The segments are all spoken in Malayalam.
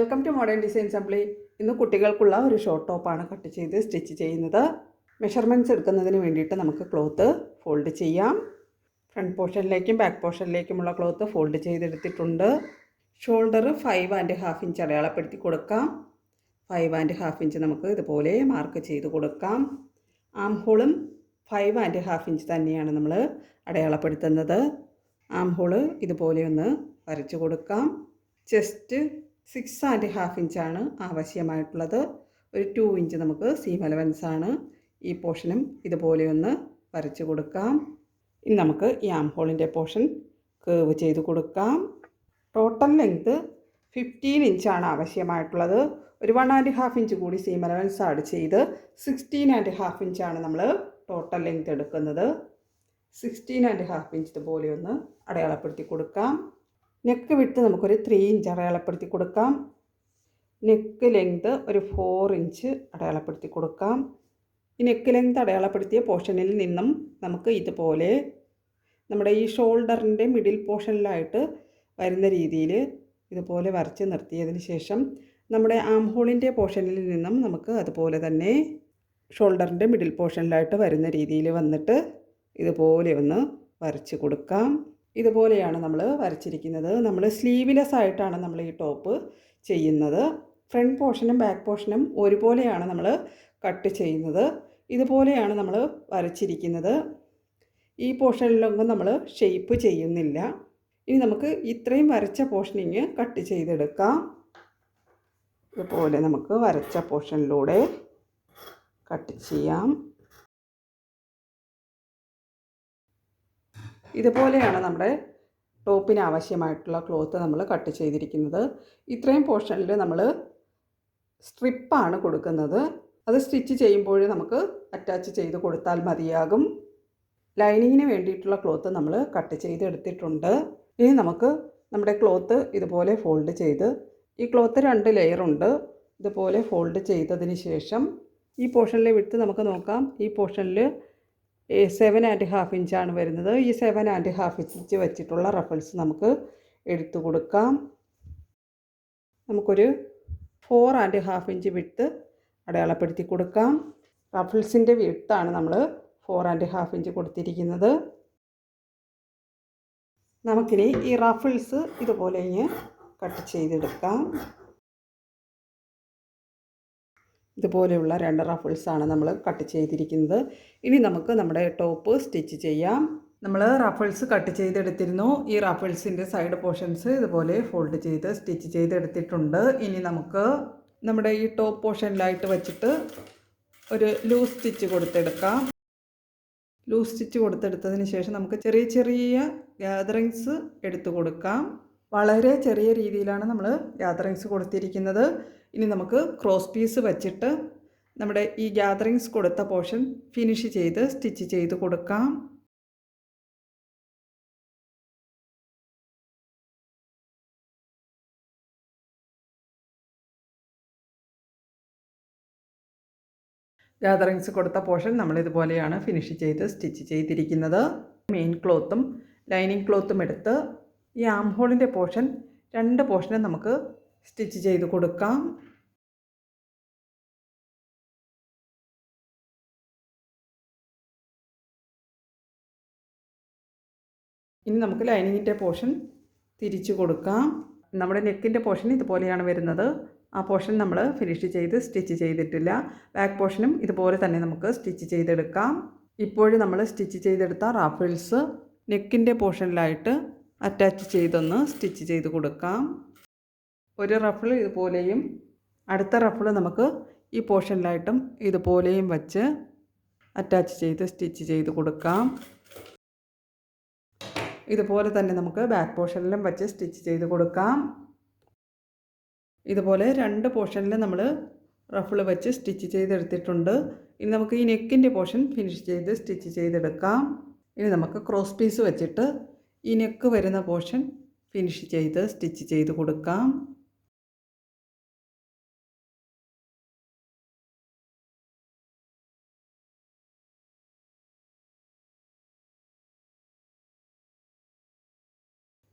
Welcome to modern design assembly ഇന്ന് കുട്ടികൾക്കുള്ള ഒരു ഷോർട്ട് ടോപ്പാണ് കട്ട് ചെയ്ത് സ്റ്റിച്ച് ചെയ്യുന്നത്. മെഷർമെന്റ്സ് എടുക്കുന്നതിന് വേണ്ടിയിട്ട് നമുക്ക് ക്ലോത്ത് ഫോൾഡ് ചെയ്യാം. ഫ്രണ്ട് പോർഷനിലേക്കും ബാക്ക് പോർഷനിലേക്കുമുള്ള ക്ലോത്ത് ഫോൾഡ് ചെയ്തെടുത്തിട്ടുണ്ട്. Shoulder five and half inch അടയാളപ്പെടുത്തി കൊടുക്കാം. ഫൈവ് ആൻഡ് ഹാഫ് ഇഞ്ച് നമുക്ക് ഇതുപോലെ മാർക്ക് ചെയ്ത് കൊടുക്കാം. ആം ഹോളും ഫൈവ് ആൻഡ് ഹാഫ് ഇഞ്ച് തന്നെയാണ് നമ്മൾ അടയാളപ്പെടുത്തുന്നത്. ആം ഹോൾ ഇതുപോലെ ഒന്ന് വരച്ചു കൊടുക്കാം. ചെസ്റ്റ് സിക്സ് ആൻഡ് ഹാഫ് ഇഞ്ചാണ് ആവശ്യമായിട്ടുള്ളത്. ഒരു ടു ഇഞ്ച് നമുക്ക് സീം അലവൻസാണ് ഈ പോർഷനും ഇതുപോലെ ഒന്ന് വരച്ചു കൊടുക്കാം. ഇനി നമുക്ക് ഈ ആം ഹോളിന്റെ പോർഷൻ കേവ് ചെയ്ത് കൊടുക്കാം. ടോട്ടൽ ലെങ്ത് ഫിഫ്റ്റീൻ ഇഞ്ചാണ് ആവശ്യമായിട്ടുള്ളത്. ഒരു വൺ ആൻഡ് ഹാഫ് ഇഞ്ച് കൂടി സീം അലവൻസ് ആഡ് ചെയ്ത് സിക്സ്റ്റീൻ ആൻഡ് ഹാഫ് ഇഞ്ചാണ് നമ്മൾ ടോട്ടൽ ലെങ്ത് എടുക്കുന്നത്. സിക്സ്റ്റീൻ ആൻഡ് ഹാഫ് ഇഞ്ച് ഇതുപോലെ ഒന്ന് അടയാളപ്പെടുത്തി കൊടുക്കാം. നെക്ക് വിട്ട് നമുക്കൊരു ത്രീ ഇഞ്ച് അടയാളപ്പെടുത്തി കൊടുക്കാം. നെക്ക് ലെങ്ത് ഒരു ഫോർ ഇഞ്ച് അടയാളപ്പെടുത്തി കൊടുക്കാം. ഈ നെക്ക് ലെങ്ത് അടയാളപ്പെടുത്തിയ പോർഷനിൽ നിന്നും നമുക്ക് ഇതുപോലെ നമ്മുടെ ഈ ഷോൾഡറിന്റെ മിഡിൽ പോർഷനിലായിട്ട് വരുന്ന രീതിയിൽ ഇതുപോലെ വരച്ച് നിർത്തിയതിന് ശേഷം നമ്മുടെ ആം ഹോളിന്റെ പോർഷനിൽ നിന്നും നമുക്ക് അതുപോലെ തന്നെ ഷോൾഡറിന്റെ മിഡിൽ പോർഷനിലായിട്ട് വരുന്ന രീതിയിൽ വന്നിട്ട് ഇതുപോലെ ഒന്ന് വരച്ച് കൊടുക്കാം. ഇതുപോലെയാണ് നമ്മൾ വരച്ചിരിക്കുന്നത്. നമ്മൾ സ്ലീവ്ലെസ് ആയിട്ടാണ് നമ്മൾ ഈ ടോപ്പ് ചെയ്യുന്നത്. ഫ്രണ്ട് പോർഷനും ബാക്ക് പോർഷനും ഒരുപോലെയാണ് നമ്മൾ കട്ട് ചെയ്യുന്നത്. ഇതുപോലെയാണ് നമ്മൾ വരച്ചിരിക്കുന്നത്. ഈ പോർഷനിലൊന്നും നമ്മൾ ഷേപ്പ് ചെയ്യുന്നില്ല. ഇനി നമുക്ക് ഇത്രയും വരച്ച പോർഷനിങ് കട്ട് ചെയ്തെടുക്കാം. ഇതുപോലെ നമുക്ക് വരച്ച പോർഷനിലൂടെ കട്ട് ചെയ്യാം. ഇതുപോലെയാണ് നമ്മുടെ ടോപ്പിന് ആവശ്യമായിട്ടുള്ള ക്ലോത്ത് നമ്മൾ കട്ട് ചെയ്തിരിക്കുന്നത്. ഇത്രയും പോർഷനിൽ നമ്മൾ സ്ട്രിപ്പാണ് കൊടുക്കുന്നത്. അത് സ്റ്റിച്ച് ചെയ്യുമ്പോൾ നമുക്ക് അറ്റാച്ച് ചെയ്ത് കൊടുത്താൽ മതിയാകും. ലൈനിങ്ങിന് വേണ്ടിയിട്ടുള്ള ക്ലോത്ത് നമ്മൾ കട്ട് ചെയ്തെടുത്തിട്ടുണ്ട്. ഇനി നമുക്ക് നമ്മുടെ ക്ലോത്ത് ഇതുപോലെ ഫോൾഡ് ചെയ്ത് ഈ ക്ലോത്ത് രണ്ട് ലെയറുണ്ട് ഇതുപോലെ ഫോൾഡ് ചെയ്തതിന് ശേഷം ഈ പോർഷനിലെ വിട്ട് നമുക്ക് നോക്കാം. ഈ പോർഷനിൽ സെവൻ ആൻഡ് ഹാഫ് ഇഞ്ചാണ് വരുന്നത്. ഈ സെവൻ ആൻഡ് ഹാഫ് ഇഞ്ച് വെച്ചിട്ടുള്ള റഫൽസ് നമുക്ക് എടുത്തു കൊടുക്കാം. നമുക്കൊരു ഫോർ ആൻഡ് ഹാഫ് ഇഞ്ച് വിട്ട് അടയാളപ്പെടുത്തി കൊടുക്കാം. റഫിൾസിന്റെ വിട്ടാണ് നമ്മൾ ഫോർ ആൻഡ് ഹാഫ് ഇഞ്ച് കൊടുത്തിരിക്കുന്നത്. നമുക്കിനി ഈ റഫിൾസ് ഇതുപോലെ ഇങ്ങ് കട്ട് ചെയ്തെടുക്കാം. ഇതുപോലെയുള്ള രണ്ട് റഫിൾസാണ് നമ്മൾ കട്ട് ചെയ്തിരിക്കുന്നത്. ഇനി നമുക്ക് നമ്മുടെ ടോപ്പ് സ്റ്റിച്ച് ചെയ്യാം. നമ്മൾ റഫിൾസ് കട്ട് ചെയ്തെടുത്തിരുന്നു. ഈ റഫിൾസിന്റെ സൈഡ് പോർഷൻസ് ഇതുപോലെ ഫോൾഡ് ചെയ്ത് സ്റ്റിച്ച് ചെയ്തെടുത്തിട്ടുണ്ട്. ഇനി നമുക്ക് നമ്മുടെ ഈ ടോപ്പ് പോർഷനിലായിട്ട് വെച്ചിട്ട് ഒരു ലൂസ് സ്റ്റിച്ച് കൊടുത്തെടുക്കാം. ലൂസ് സ്റ്റിച്ച് കൊടുത്തെടുത്തതിന് ശേഷം നമുക്ക് ചെറിയ ചെറിയ ഗ്യാതറിങ്സ് എടുത്തു കൊടുക്കാം. വളരെ ചെറിയ രീതിയിലാണ് നമ്മൾ ഗ്യാതറിങ്സ് കൊടുത്തിരിക്കുന്നത്. ഇനി നമുക്ക് ക്രോസ് പീസ് വച്ചിട്ട് നമ്മുടെ ഈ ഗ്യാതറിങ്സ് കൊടുത്ത പോർഷൻ ഫിനിഷ് ചെയ്ത് സ്റ്റിച്ച് ചെയ്ത് കൊടുക്കാം. ഗ്യാതറിങ്സ് കൊടുത്ത പോർഷൻ നമ്മൾ ഇതുപോലെയാണ് ഫിനിഷ് ചെയ്ത് സ്റ്റിച്ച് ചെയ്തിരിക്കുന്നത്. മെയിൻ ക്ലോത്തും ലൈനിങ് ക്ലോത്തും എടുത്ത് ഈ ആം ഹോളിന്റെ പോർഷൻ രണ്ട് പോർഷനും നമുക്ക് സ്റ്റിച്ച് ചെയ്ത് കൊടുക്കാം. ഇനി നമുക്ക് ലൈനിങ്ങിന്റെ പോർഷൻ തിരിച്ചു കൊടുക്കാം. നമ്മുടെ നെക്കിന്റെ പോർഷൻ ഇതുപോലെയാണ് വരുന്നത്. ആ പോർഷൻ നമ്മൾ ഫിനിഷ് ചെയ്ത് സ്റ്റിച്ച് ചെയ്തിട്ടില്ല. ബാക്ക് പോർഷനും ഇതുപോലെ തന്നെ നമുക്ക് സ്റ്റിച്ച് ചെയ്തെടുക്കാം. ഇപ്പോഴും നമ്മൾ സ്റ്റിച്ച് ചെയ്തെടുത്ത റാഫിൾസ് നെക്കിന്റെ പോർഷനിലായിട്ട് അറ്റാച്ച് ചെയ്തൊന്ന് സ്റ്റിച്ച് ചെയ്ത് കൊടുക്കാം. ഒരു റഫിൾ ഇതുപോലെയും അടുത്ത റഫിൾ നമുക്ക് ഈ പോർഷനിലായിട്ടും ഇതുപോലെയും വച്ച് അറ്റാച്ച് ചെയ്ത് സ്റ്റിച്ച് ചെയ്ത് കൊടുക്കാം. ഇതുപോലെ തന്നെ നമുക്ക് ബാക്ക് പോർഷനിലും വച്ച് സ്റ്റിച്ച് ചെയ്ത് കൊടുക്കാം. ഇതുപോലെ രണ്ട് പോർഷനിൽ നമ്മൾ റഫിൾ വെച്ച് സ്റ്റിച്ച് ചെയ്തെടുത്തിട്ടുണ്ട്. ഇനി നമുക്ക് ഈ നെക്കിന്റെ പോർഷൻ ഫിനിഷ് ചെയ്ത് സ്റ്റിച്ച് ചെയ്തെടുക്കാം. ഇനി നമുക്ക് ക്രോസ് പീസ് വെച്ചിട്ട് ഈ നെക്ക് വരുന്ന പോർഷൻ ഫിനിഷ് ചെയ്ത് സ്റ്റിച്ച് ചെയ്ത് കൊടുക്കാം.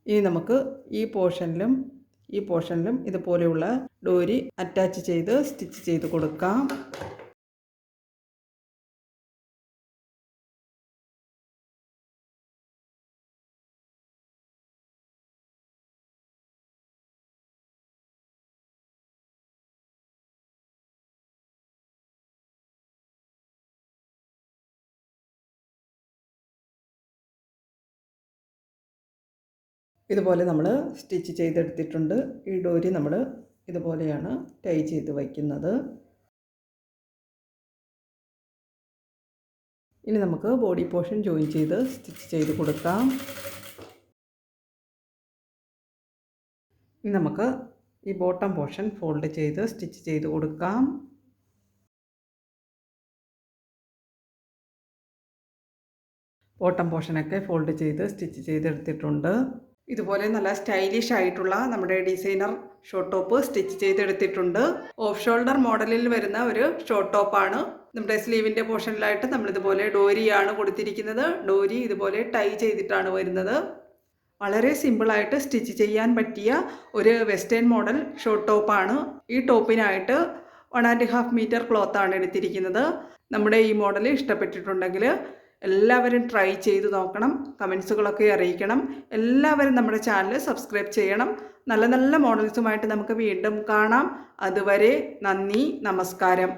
ഇനി നമുക്ക് ഈ പോർഷനിലും ഈ പോർഷനിലും ഇതുപോലെയുള്ള ഡോരി അറ്റാച്ച് ചെയ്ത് സ്റ്റിച്ച് ചെയ്ത് കൊടുക്കാം. ഇതുപോലെ നമ്മൾ സ്റ്റിച്ച് ചെയ്തെടുത്തിട്ടുണ്ട്. ഈ ഡോരി നമ്മൾ ഇതുപോലെയാണ് ടൈ ചെയ്ത് വയ്ക്കുന്നത്. ഇനി നമുക്ക് ബോഡി പോർഷൻ ജോയിൻ ചെയ്ത് സ്റ്റിച്ച് ചെയ്ത് കൊടുക്കാം. ഇനി നമുക്ക് ഈ ബോട്ടം പോർഷൻ ഫോൾഡ് ചെയ്ത് സ്റ്റിച്ച് ചെയ്ത് കൊടുക്കാം. ബോട്ടം പോർഷനൊക്കെ ഫോൾഡ് ചെയ്ത് സ്റ്റിച്ച് ചെയ്തെടുത്തിട്ടുണ്ട്. ഇതുപോലെ നല്ല സ്റ്റൈലിഷ് ആയിട്ടുള്ള നമ്മുടെ ഡിസൈനർ ഷോർട്ട് ടോപ്പ് സ്റ്റിച്ച് ചെയ്തെടുത്തിട്ടുണ്ട്. ഓഫ് ഷോൾഡർ മോഡലിൽ വരുന്ന ഒരു ഷോർട്ട് ടോപ്പാണ് നമ്മുടെ സ്ലീവിന്റെ പോർഷനിലായിട്ട് നമ്മളിതുപോലെ ഡോരിയാണ് കൊടുത്തിരിക്കുന്നത്. ഡോരി ഇതുപോലെ ടൈ ചെയ്തിട്ടാണ് വരുന്നത്. വളരെ സിമ്പിളായിട്ട് സ്റ്റിച്ച് ചെയ്യാൻ പറ്റിയ ഒരു വെസ്റ്റേൺ മോഡൽ ഷോർട്ട് ടോപ്പാണ് ഈ ടോപ്പിനായിട്ട് വൺ ആൻഡ് ഹാഫ് മീറ്റർ ക്ലോത്താണ് എടുത്തിരിക്കുന്നത്. നമ്മുടെ ഈ മോഡൽ ഇഷ്ടപ്പെട്ടിട്ടുണ്ടെങ്കിൽ എല്ലാവരും ട്രൈ ചെയ്ത് നോക്കണം കമൻസുകളൊക്കെ അറിയിക്കണം. എല്ലാവരും നമ്മുടെ ചാനൽ സബ്സ്ക്രൈബ് ചെയ്യണം. നല്ല നല്ല മോഡൽസുമായിട്ട് നമുക്ക് വീണ്ടും കാണാം. അതുവരെ നന്ദി നമസ്കാരം.